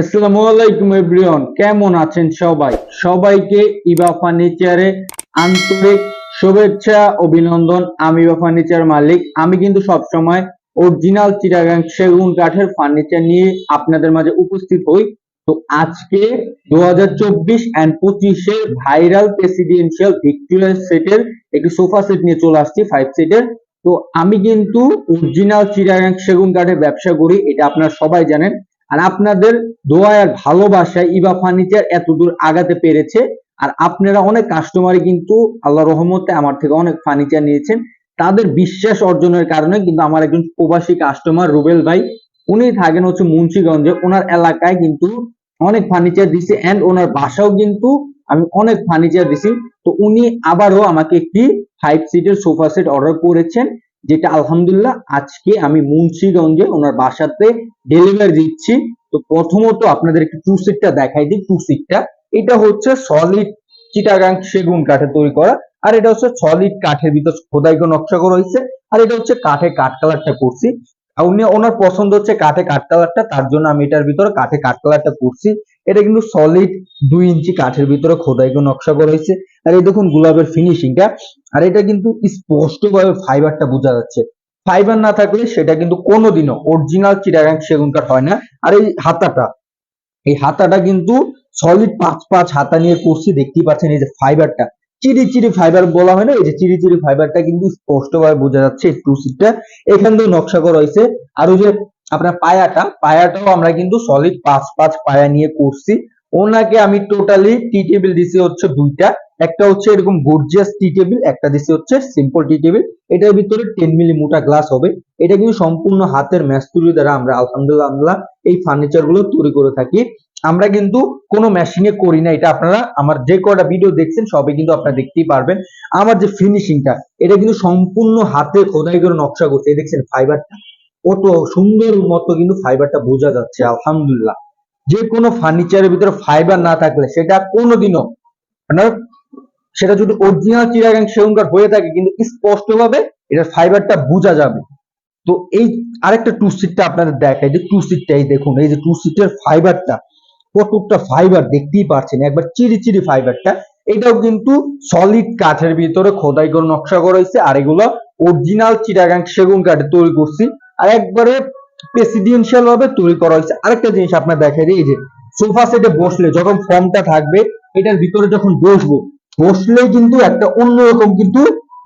আসসালামু আলাইকুম, এভরিওয়ান। কেমন আছেন সবাই? সবাইকে ইবা ফার্নিচারে আন্তরিক শুভেচ্ছা, অভিনন্দন। আমি ইবা ফার্নিচার মালিক। আমি কিন্তু সব সময় অরিজিনাল সেগুন কাঠের ফার্নিচার নিয়ে আপনাদের মাঝে উপস্থিত হই। তো আজকে দু হাজার চব্বিশ অ্যান্ড পঁচিশে ভাইরাল প্রেসিডেন্সিয়াল ভিক্টোরিয়া সেটের একটি সোফা সেট নিয়ে চলে আসছি ফাইভ সিটের তো আমি কিন্তু অরিজিনাল চিটাগাং সেগুন কাঠের ব্যবসা করি, এটা আপনারা সবাই জানেন। আর আপনাদের দোয়া আর ভালোবাসায় ইবা ফার্নিচার এতদূর আগাতে পেরেছে। আর আপনারা অনেক কাস্টমারই কিন্তু আল্লাহ রহমতে আমার থেকে অনেক ফার্নিচার নিয়েছেন। তাদের বিশ্বাস অর্জনের কারণে কিন্তু আমার একজন প্রবাসী কাস্টমার রুবেল ভাই, উনি থাকেন হচ্ছে মুন্সিগঞ্জে। ওনার এলাকায় কিন্তু অনেক ফার্নিচার দিছে এন্ড ওনার বাসাও কিন্তু আমি অনেক ফার্নিচার দিছি। তো উনি আবারও আমাকে একটি ফাইভ সিটের সোফা সেট অর্ডার করেছেন। যেটা আলহামদুলিল্লাহ আজকে আমি মুন্সিগঞ্জে ওনার বাসাতে ডেলিভারি দিচ্ছি। তো প্রথমত আপনাদের একটু টু সিটটা দেখাই দিই টু। সিটটা এটা হচ্ছে সলিড চিটাগাং সেগুন কাঠে তৈরি করা, আর এটা হচ্ছে সলিড কাঠের ভিতর খোদাই করে নকশা করা হয়েছে, আর এটা হচ্ছে কাঠে কাঠ কালারটা করছি। উনি, ওনার পছন্দ হচ্ছে কাঠে কাঠ কালারটা, তার জন্য আমি এটার ভিতরে কাঠে কাঠ কালারটা করছি। এটা কিন্তু সলিড দুই ইঞ্চি কাঠের ভিতরে খোদাই করে নকশা করা হয়েছে। আর এই দেখুন গোলাপের ফিনিশিংটা আর এটা কিন্তু স্পষ্টভাবে ফাইবারটা বোঝা যাচ্ছে। ফাইবার না থাকলে সেটা কিন্তু কোনোদিনও অরিজিনাল চিটাগাং সেগুন কাঠ হয় না। আর এই হাতাটা এই হাতাটা কিন্তু সলিড পাঁচ পাঁচ হাতা নিয়ে করছি, দেখতেই পাচ্ছেন এই যে ফাইবারটা চিরি চিরি ফাইবার বলা হয় না, এই যে চিরি চিরি ফাইবারটা কিন্তু স্পষ্টভাবে বোঝা যাচ্ছে টু। সিটটা এখান থেকে নকশা করা হয়েছে। আর ওই যে আপনার পায়াটা, পায়াটাও আমরা কিন্তু সলিড পাঁচ পাঁচ পায়া নিয়ে করছি। ওনাকে আমি টোটালি টি টেবিল দিছি হচ্ছে দুইটা। একটা হচ্ছে এরকম গর্জিয়াস টি টেবিল একটা দিছি হচ্ছে সিম্পল টি টেবিল এটার ভিতরে টেন মিলি মোটা গ্লাস হবে। এটা কিন্তু সম্পূর্ণ হাতের ম্যাস্তুরি দ্বারা আমরা, আলহামদুলিল্লাহ আমরা এই ফার্নিচারগুলো তৈরি করে থাকি। আমরা কিন্তু কোনো মেশিনে করি না। এটা আপনারা আমার যে কটা ভিডিও দেখছেন, সবই কিন্তু আপনারা দেখতেই পারবেন। আমার যে ফিনিশিংটা এটা কিন্তু সম্পূর্ণ হাতে খোদাই করে নকশা করছে। দেখছেন ফাইবারটা কত সুন্দর মতো কিন্তু ফাইবারটা বোঝা যাচ্ছে, আলহামদুলিল্লাহ। যে কোনো ফার্নিচারের ভিতরে ফাইবার না থাকলে সেটা কোনোদিনও মানে সেটা যদি অরিজিনাল চিরাগাং সেগুন হয়ে থাকে, কিন্তু স্পষ্টভাবে এটার ফাইবারটা বোঝা যাবে। তো এই আরেকটা টু সিটটা আপনাদের দেখাই, যে টু সিটটা এই দেখুন, এই যে টু সিটের ফাইবারটা কতটা ফাইবার দেখতেই পাচ্ছেন, একবার চিরি চিরি ফাইবারটা এটাও কিন্তু সলিড কাঠের ভিতরে খোদাই করে নকশা করা হয়েছে, আর এগুলো অরিজিনাল চিটাগাং সেগুন কাঠে তৈরি করছি। আর একবারে প্রেসিডেন্সিয়াল ভাবে তৈরি করা হয়েছে। আরেকটা জিনিস আপনার দেখাই এই যে সোফা সেটে বসলে যখন ফর্মটা থাকবে, এটার ভিতরে যখন বসবো, বসলেই কিন্তু একটা অন্যরকম কিন্তু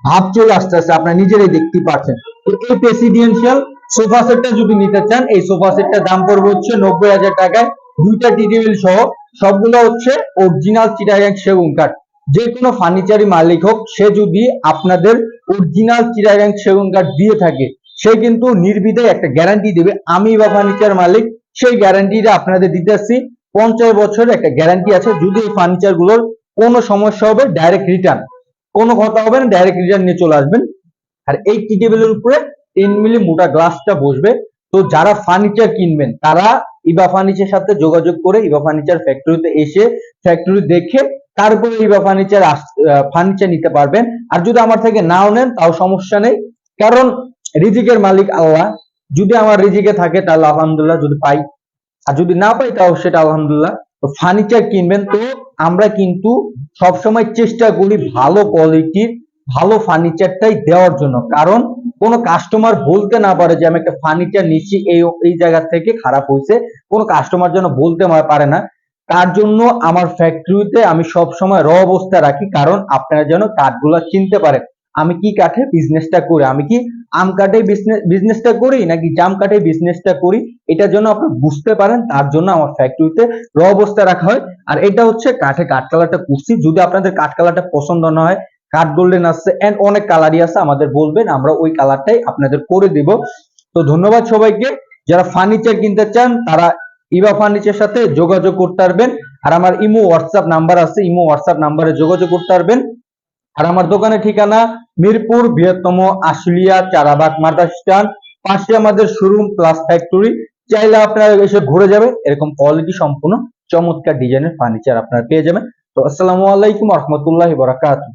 ভাব চলে আসতে আসছে আপনার নিজেরাই দেখতে পাচ্ছেন। তো এই প্রেসিডেন্সিয়াল সোফা সেটটা যদি নিতে চান, এই সোফা সেটটার দাম পড়বে হচ্ছে নব্বই হাজার টাকায়। দুইটা টি সহ সবগুলো হচ্ছে অরিজিনাল চিটাগাং সেগুন কাঠ। যে কোনো ফার্নিচারি মালিক হোক, সে যদি আপনাদের অরিজিনাল চিটাগাং সেগুন কাঠ দিয়ে থাকে সে কিন্তু নির্বিধায় একটা গ্যারান্টি দেবে, আমি বা ফার্নিচার মালিক সেই গ্যারান্টিটা আপনাদের দিতে আসছি। পঞ্চাশ বছরের একটা গ্যারান্টি আছে, যদি এই ফার্নিচারগুলোর কোনো সমস্যা হবে ডাইরেক্ট রিটার্ন কোনো কথা হবে না ডাইরেক্ট রিটার্ন নিয়ে চলে আসবেন। আর এই টি টেবিলের উপরে টেন মিলি মোটা গ্লাসটা বসবে। তো যারা ফার্নিচার কিনবেন, তারা ইবা ফার্নিচার সাথে যোগাযোগ করে ইবা ফার্নিচার ফ্যাক্টরিতে এসে ফ্যাক্টরি দেখে তারপরে ইবা ফার্নিচার ফার্নিচার নিতে পারবেন। আর যদি আমার থেকে নাও নেন, তাও সমস্যা নেই। কারণ রিজিকের মালিক আল্লাহ। যদি আমার রিজিকে থাকে, তাহলে আলহামদুলিল্লাহ যদি পাই। আর যদি না পাই, তাও সেটা আলহামদুলিল্লাহ। তো ফার্নিচার কিনবেন, তো আমরা কিন্তু সবসময় চেষ্টা করি ভালো কোয়ালিটির ভালো ফার্নিচারটাই দেওয়ার জন্য। কারণ কোনো কাস্টমার বলতে না পারে যে, আমি একটা ফার্নিচার নিচ্ছি, এই এই জায়গা থেকে খারাপ হয়েছে। কোনো কাস্টমার যেন বলতে পারে না। তার জন্য আমার ফ্যাক্টরিতে আমি সব সময় র অবস্থা রাখি। কারণ আপনারা যেন কাঠগুলো চিনতে পারেন। আমি কি কাঠে বিজনেসটা করি? আমি কি আম কাঠে বিজনেসটা করি নাকি জাম কাঠে বিজনেসটা করি? এটা জন্য আপনি বুঝতে পারেন, তার জন্য আমার ফ্যাক্টরিতে র অবস্থা রাখা হয়। আর এটা হচ্ছে কাঠে কাঠ কালারটা করছি যদি আপনাদের কাঠ কালারটা পছন্দ না হয়, কাঠ গোল্ডেন আসছে এন্ড অনেক কালারই আছে, আমাদের বলবেন, আমরা ওই কালারটাই আপনাদের করে দিব। তো ধন্যবাদ সবাইকে। যারা ফার্নিচার কিনতে চান, তারা ইবা ফার্নিচার সাথে যোগাযোগ করতে পারবেন। আর আমার ইমো হোয়াটসঅ্যাপ নাম্বার আছে, ইমো হোয়াটসঅ্যাপ নাম্বারে যোগাযোগ করতে পারবেন। আর আমার দোকানের ঠিকানা মিরপুর বৃহত্তম আশুলিয়া চারাবাগ মার্তা স্ট্যান্ড। পাশে আমাদের শোরুম প্লাস ফ্যাক্টরি চাইলে আপনারা এসে ঘুরে যাবে এরকম কোয়ালিটি সম্পূর্ণ চমৎকার ডিজাইনের ফার্নিচার আপনারা পেয়ে যাবেন। তো আসসালামু আলাইকুম রহমতুল্লাহ বরাকাতুহ।